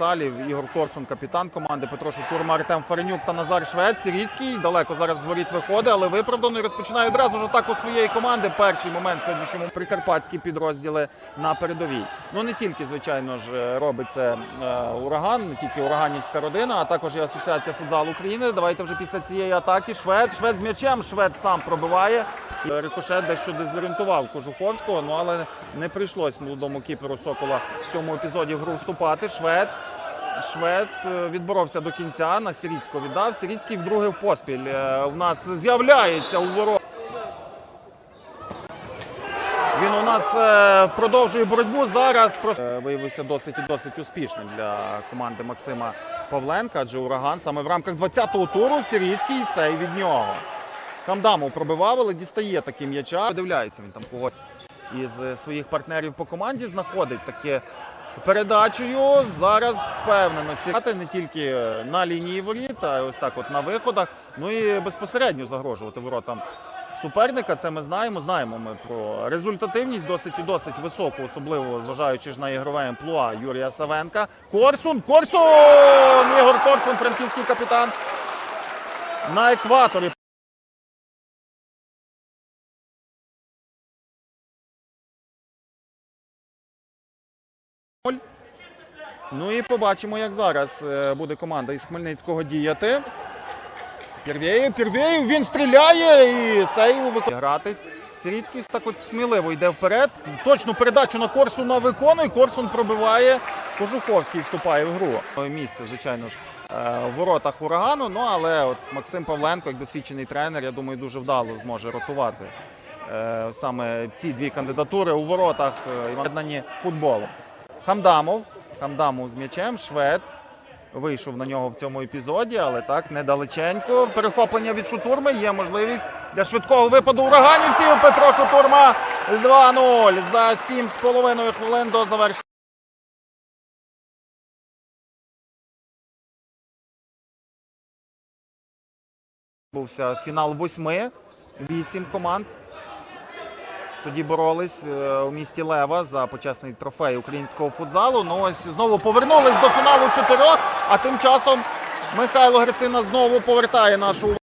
універсалів. Ігор Корсун, капітан команди, Петро Шутурма, Артем Фаренюк та Назар Швець. Сіріцький далеко зараз з виходить, але виправдано і розпочинає одразу ж атаку своєї команди. Перший момент сьогоднішньому прикарпатські підрозділи на передовій. Ну не тільки, звичайно ж, е, робить це ураган, не тільки ураганівська родина, а також і Асоціація футзалу України. Давайте вже після цієї атаки. Швед, швед з м'ячем, швед сам пробиває. Е, Рикошет дещо дезорієнтував Кожуховського, ну але не прийшлось молодому кіперу Сокола в цьому епізоді гру вступати. Швед. Швед е, відборовся до кінця, на Сіріцького віддав. Сіріцький вдруге в поспіль. е, У нас з'являється у ворот. Він у нас е, продовжує боротьбу. Зараз виявився досить і досить успішним для команди Максима Павленка, адже ураган саме в рамках 20-го туру Сіріцький сей від нього. Хамдамов пробивав, але дістає такі м'яча. Подивляється він там когось із своїх партнерів по команді. Знаходить таке передачею. Зараз впевнено сірати не тільки на лінії воріт, а ось так от на виходах. Ну і безпосередньо загрожувати воротам суперника. Це ми знаємо. Знаємо ми про результативність досить і досить високу, особливо зважаючи ж на ігрове амплуа Юрія Савенка. Корсун! Корсун! Ігор Корсун, франківський капітан. На екваторі. Ну і побачимо, як зараз е, буде команда із Хмельницького діяти. Пірвєєв, Пірвєєв, він стріляє і сейву виконує. Гратись. Сиріцький так от сміливо йде вперед. Точну передачу на Корсуна виконує. Корсун пробиває. Кожуховський вступає в гру. Місце, звичайно ж, е, в воротах урагану. Ну але от Максим Павленко, як досвідчений тренер, я думаю, дуже вдало зможе ротувати е, саме ці дві кандидатури у воротах об'єднані футболом. Хамдамов. Хамдамов з м'ячем. Швед. Вийшов на нього в цьому епізоді, але так недалеченько. Перехоплення від Шутурми. Є можливість для швидкого випаду ураганівців. Петро Шутурма 2-0 за 7,5 хвилин до завершення. Бувся фінал восьми. Вісім команд. Тоді боролись е, у місті Лева за почесний трофей українського футзалу. Ну ось знову повернулись до фіналу чотирьох. А тим часом Михайло Грицина знову повертає нашу увагу.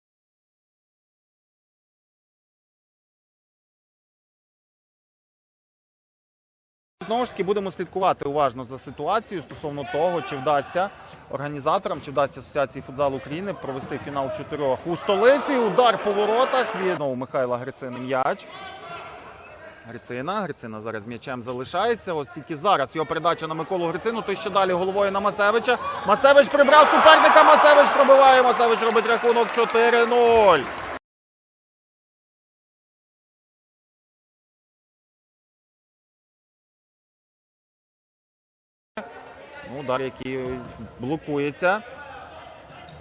Знову ж таки будемо слідкувати уважно за ситуацією стосовно того, чи вдасться організаторам, чи вдасться Асоціації футзалу України провести фінал чотирьох у столиці. Удар по воротах від знову Михайла Грицини м'яч. Грицина. Грицина зараз м'ячем залишається. Ось тільки зараз його передача на Миколу Грицину. Той ще далі головою на Масевича. Масевич прибрав суперника. Масевич пробиває. Масевич робить рахунок 4-0. Ну, удар, який блокується.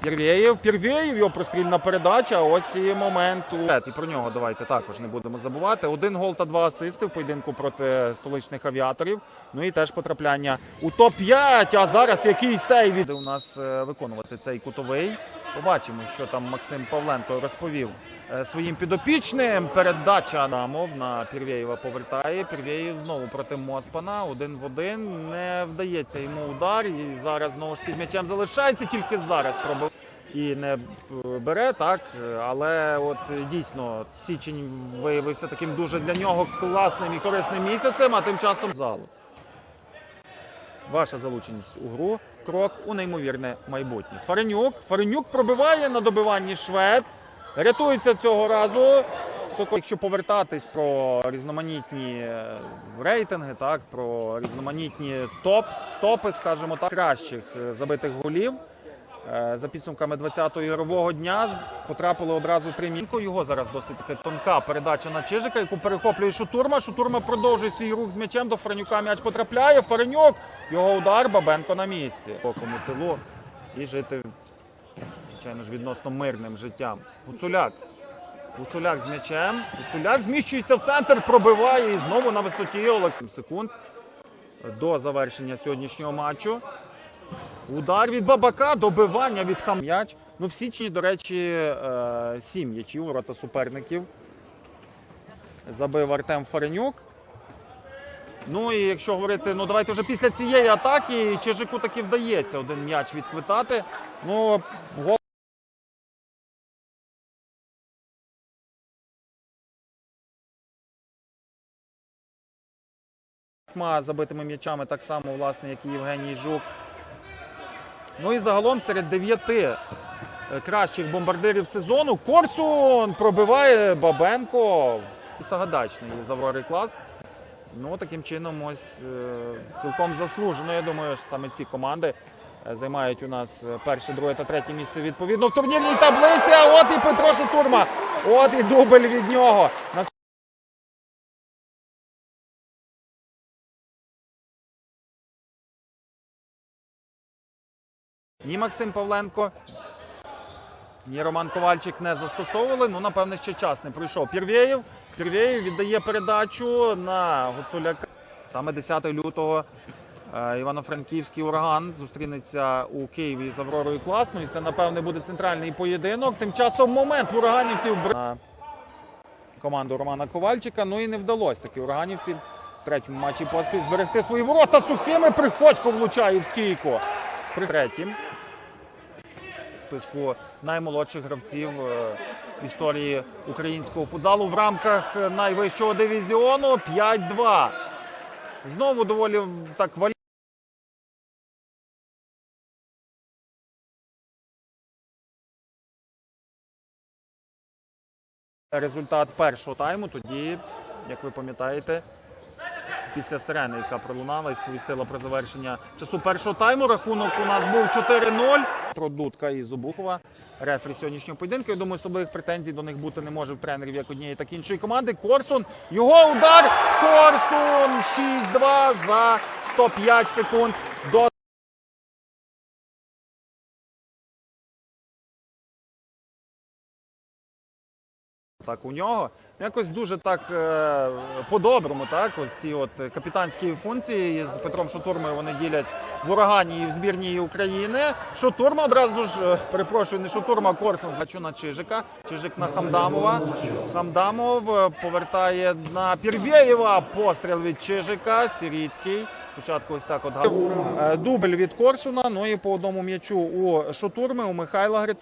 Пірвєєв, Пірвєєв, його прострільна передача. Ось і момент. І про нього давайте також не будемо забувати. Один гол та два асисти в поєдинку проти столичних авіаторів. Ну і теж потрапляння у топ-5. А зараз який сейв від у нас е, виконувати цей кутовий. Побачимо, що там Максим Павленко розповів е, своїм підопічним. Передача Адамов на Пірвєєва повертає. Пірвєєв знову проти Моспана. Один в один. Не вдається йому удар. І зараз знову ж під м'ячем залишається. Тільки зараз пробив і не бере так. Але от дійсно січень виявився таким дуже для нього класним і корисним місяцем. А тим часом залу. Ваша залученість у гру. Крок у неймовірне майбутнє. Фаренюк. Фаренюк пробиває на добиванні швед. Рятується цього разу. Сокол, якщо повертатись про різноманітні е, рейтинги, так про різноманітні топ, топи, скажімо так, кращих е, забитих голів. Е, За підсумками 20-го ігрового дня потрапили одразу три мінку. Його зараз досить таки тонка передача на Чижика, яку перехоплює Шутурма. Шутурма продовжує свій рух з м'ячем. До Фаренюка м'яч потрапляє. Фаренюк. Його удар. Бабенко на місці. Окому тилу і жити, звичайно ж, відносно мирним життям. Гуцуляк. Гуцуляк з м'ячем. Гуцуляк зміщується в центр, пробиває і знову на висоті Олексій секунд до завершення сьогоднішнього матчу. Удар від Бабака, добивання від хам. М'яч. Ну, в січні, до речі, е, сім м'ячів ворота суперників. Забив Артем Фаренюк. Ну і якщо говорити, ну давайте вже після цієї атаки Чижику таки вдається один м'яч відхвитати. Ну, забитими м'ячами так само, власне, як і Євгеній Жук. Ну і загалом серед дев'яти е, кращих бомбардирів сезону Корсун пробиває Бабенко. Сагадачний з Аврори клас. Ну, таким чином, ось е, цілком заслужено. Я думаю, що саме ці команди е, займають у нас перше, друге та третє місце відповідно в турнірній таблиці. А от і Петро Шутурма. От і дубль від нього. Ні Максим Павленко, ні Роман Ковальчик не застосовували. Ну, напевне, ще час не пройшов. Пірвєєв. Пірвєєв віддає передачу на Гуцуляка. Саме 10 лютого е, Івано-Франківський ураган зустрінеться у Києві з Авророю Класною. Це, напевне, буде центральний поєдинок. Тим часом момент в ураганівців на команду Романа Ковальчика. Ну і не вдалося таки ураганівці в третьому матчі поспіль зберегти свої ворота сухими. Приходько влучає в стійку. Третім списку наймолодших гравців е, в історії українського футзалу в рамках е, найвищого дивізіону 5-2. Знову доволі так валі. Результат першого тайму. Тоді, як ви пам'ятаєте, після сирени, яка пролунала і сповістила про завершення часу першого тайму. Рахунок у нас був 4-0. Про Дудка і Зубухова. Рефері сьогоднішнього поєдинку. Я думаю, особливих претензій до них бути не може в тренерів як однієї, так і іншої команди. Корсун. Його удар. Корсун 6-2 за 105 секунд до Так, у нього якось дуже так е, по-доброму, так, ось ці от капітанські функції з Петром Шутурмою вони ділять в урагані і в збірній України. Шутурма одразу ж, е, перепрошую, не Шутурма, а Корсун. Бачу на Чижика. Чижик на Хамдамова. Хамдамов е, повертає на Пірвєєва. Постріл від Чижика. Сіріцький. Спочатку ось так от. Дубль від Корсуна. Ну і по одному м'ячу у Шутурми, у Михайла Грицина.